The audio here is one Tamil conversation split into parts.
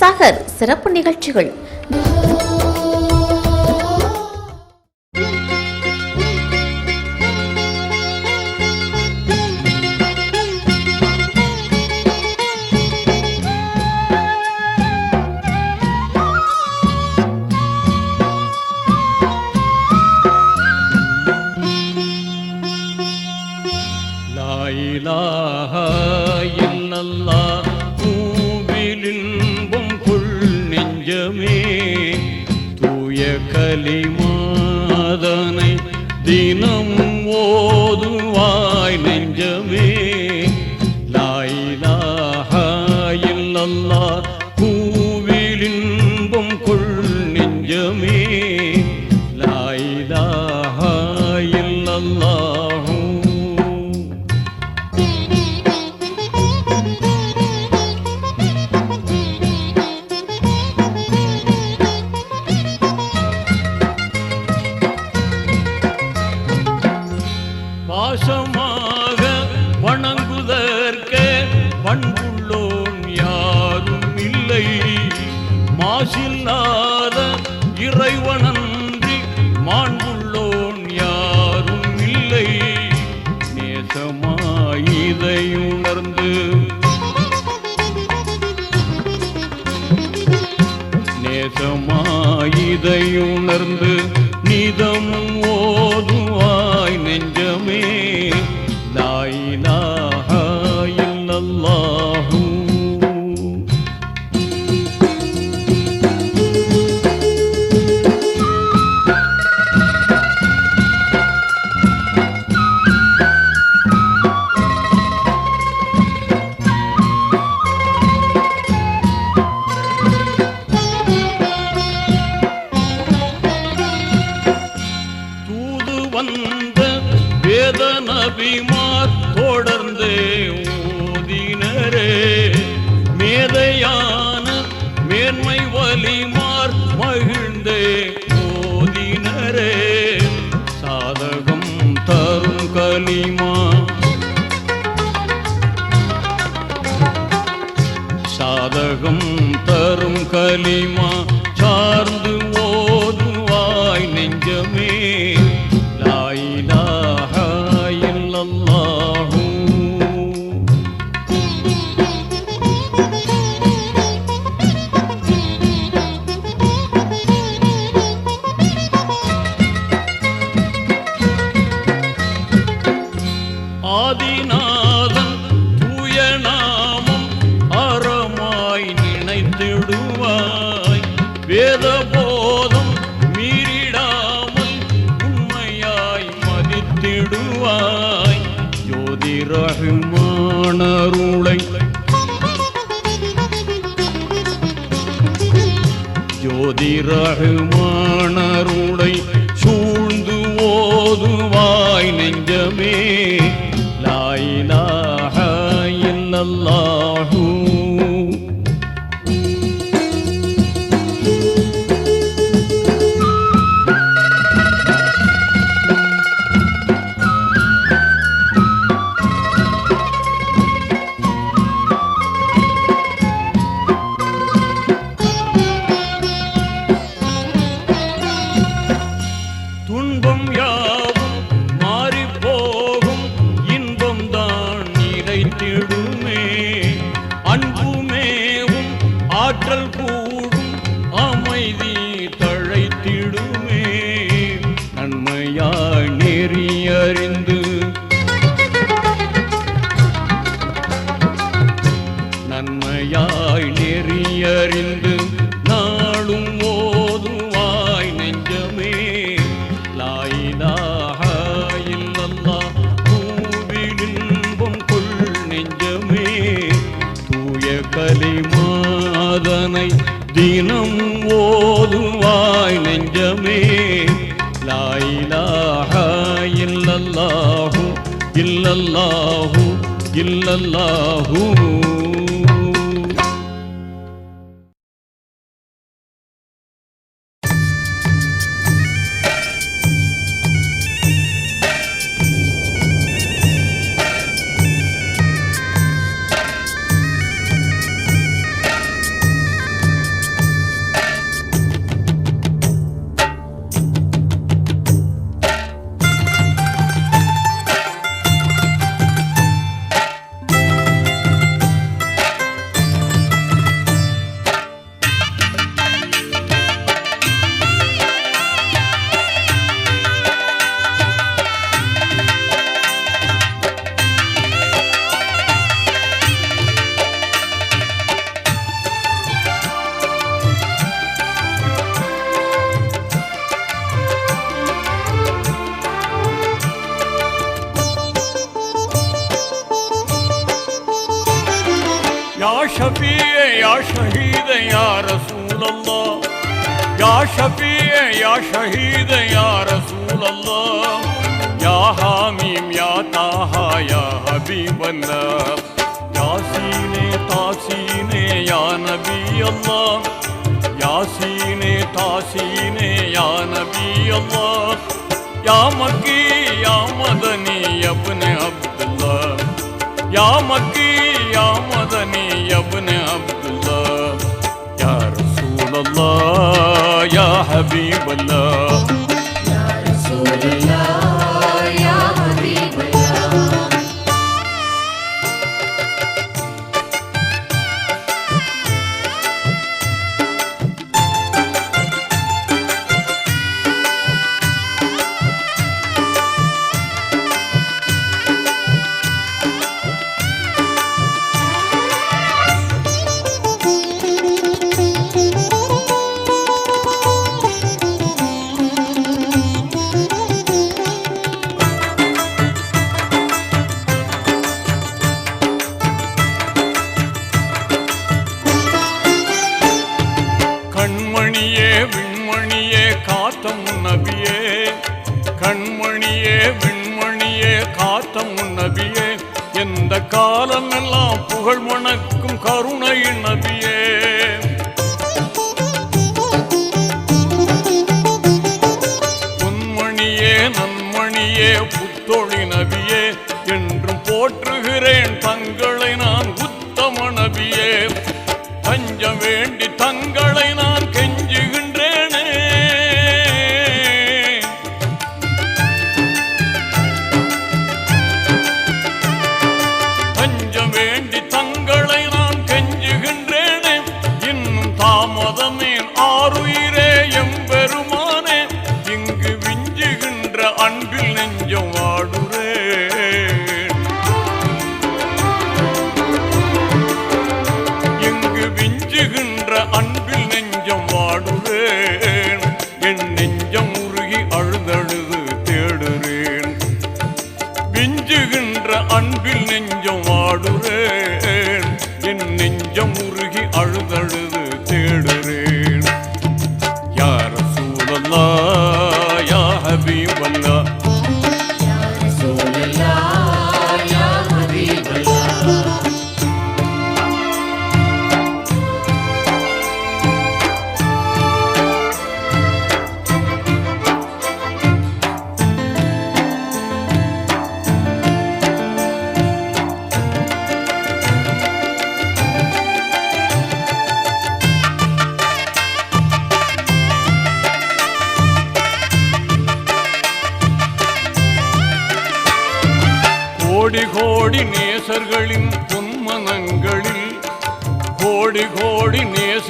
சகர் சிறப்பு நிகழ்ச்சிகள். ഗീതമൂ ni ma ரகுமானருடை சூழ்ந்து ஓதுவாய் நெஞ்சமே. லாயிலாக இல்லல்லா إلا الله. ya Habiballah Yasine Tasine ya Nabi Allah Yasine Tasine ya Nabi Allah Ya Makki ya Madani ya Abdullah Ya Makki ya Madani ya Abdullah Ya Resulallah Ya Habiballah Ya Resulallah இஷ்டம் உன்னபியே. எந்த காலம் எல்லாம் புகழ் மணக்கும் கருணையின் of the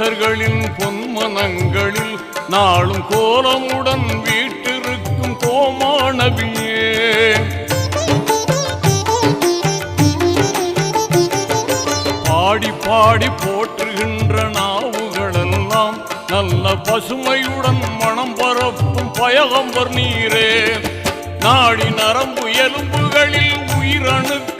அரசர்களின் பொன்மனங்களில் நாளும் கோலமுடன் வீட்டிருக்கும் கோமானவியே. பாடி பாடி போற்றுகின்ற நாவுகளெல்லாம் நல்ல பசுமையுடன் மனம் பரப்பும் பயகம்பர் நீரே. நாடி நரம்பு எலும்புகளில் உயிரணுக்கு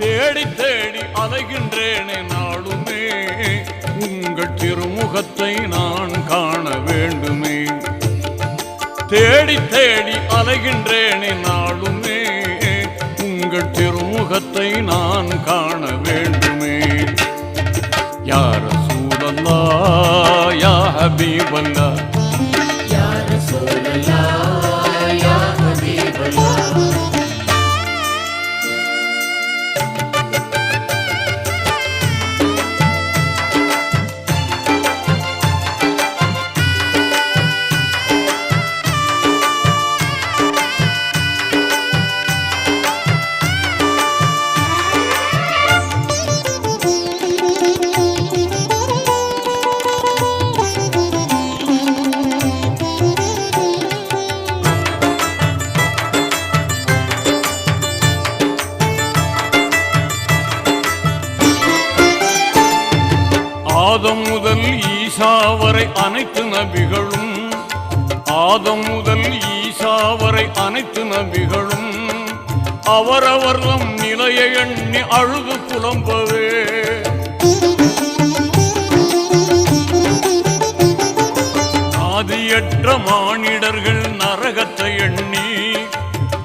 தேடி தேடி அலைகின்றேனே நாளுமே. உங்கள் திருமுகத்தை நான் காண வேண்டுமே. தேடி தேடி அலைகின்றேனே நாளுமே. உங்கள் திருமுகத்தை நான் காண வேண்டுமே. யார சூழல்லா யா ஹபீபல்லா ஆதம் முதல் ஈசா வரை அனைத்து நபிகளும் அவரவர்தம் நிலையை எண்ணி அழுது புலம்பவே. ஆதியற்ற மானிடர்கள் நரகத்தை எண்ணி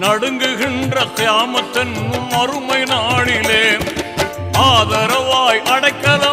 நடுங்குகின்ற கியாமத்தன் மறுமை நாளிலே ஆதரவாய் அடைக்கலாம்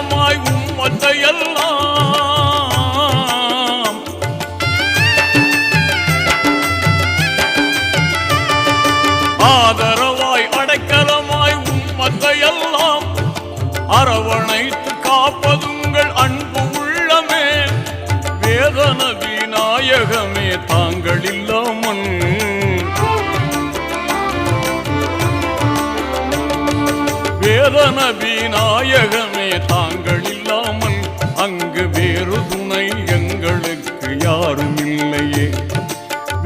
வேதன விநாயகமே தாங்கள் இல்லாமல் அங்கு வேறு துணை எங்களுக்கு யாரும் இல்லையே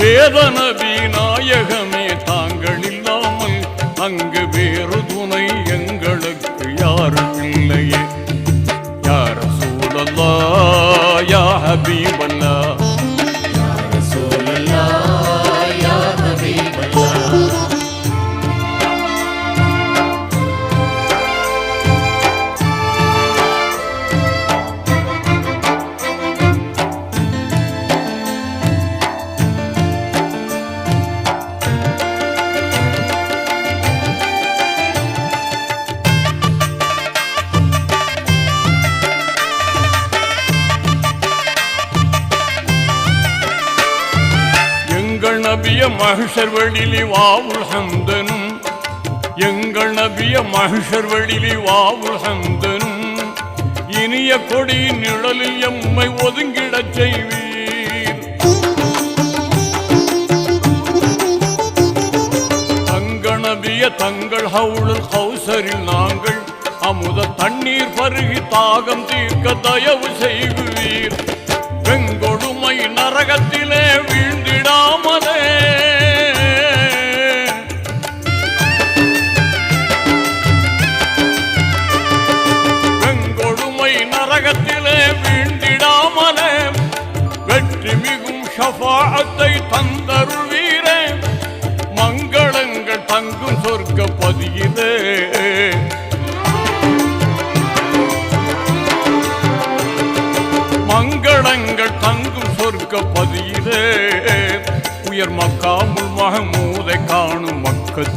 வேதன விநாயகமே தாங்கள் இல்லாமல் அங்கு வேறு துணை எங்களுக்கு யாரும் இல்லையே யார சூழல்லா யா ஹபீபல்லா. மகிஷர் வெளிலி வாவுள் சந்தனும் எங்கள் நபிய மகிஷர் வெளிலி வாவுள் சந்தனும் இனிய கொடி நிழலில் எம்மை ஒதுங்கிடச் செய்வீர். நபிய தங்கள் ஹவுளுல் கௌசரில் நாங்கள் அமுத தண்ணீர் பருகி தாகம் தீர்க்க தயவு செய்வீர். வெங்கொடுமை நரகத்திலே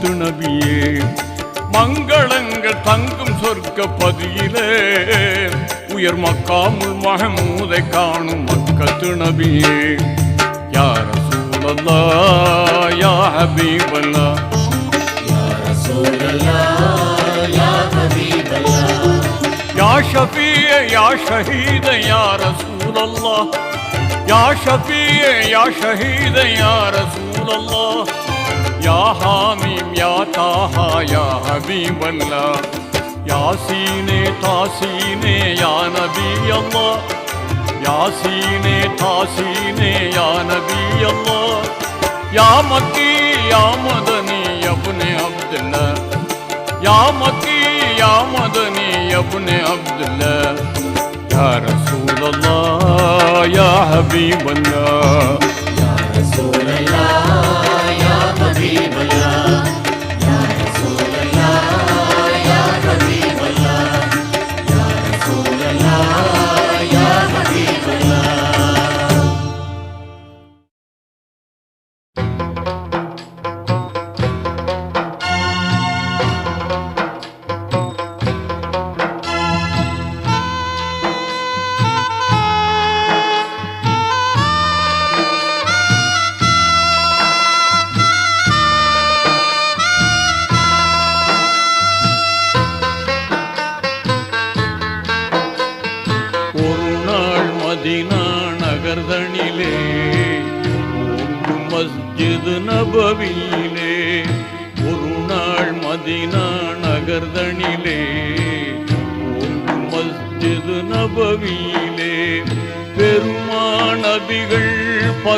முத்து நபியே மங்களங்கள் தங்கும் சொர்க்க பதியிலே. உயர் மக்காமுள் மகமூதை காணும் மக்கத்து நபியே. யார சூழல்லா யா ஹபீபல்லா. யார சூழல்லா யா ஹபீபல்லா யா ஷபீய யா ஷஹீத யார சூழல்லா யா ஷபீய யார சூழல்லா يا حاميم يا طه يا حبيب الله يا سيني تاسيني يا نبي الله يا سيني تاسيني يا نبي الله يا مكي يا مدني يا ابن عبد الله يا مكي يا مدني يا ابن عبد الله يا رسول الله يا حبيب الله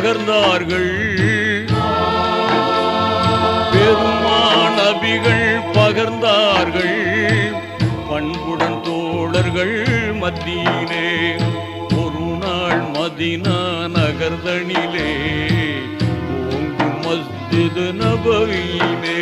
பகர்ந்தார்கள் பெருமாநபிகள் பகர்ந்தார்கள். பண்புடன் தோழர்கள் மத்தியிலே ஒரு நாள் மதினா நகர்தனிலே ஓங்கு மஸ்ஜிது நபவியிலே.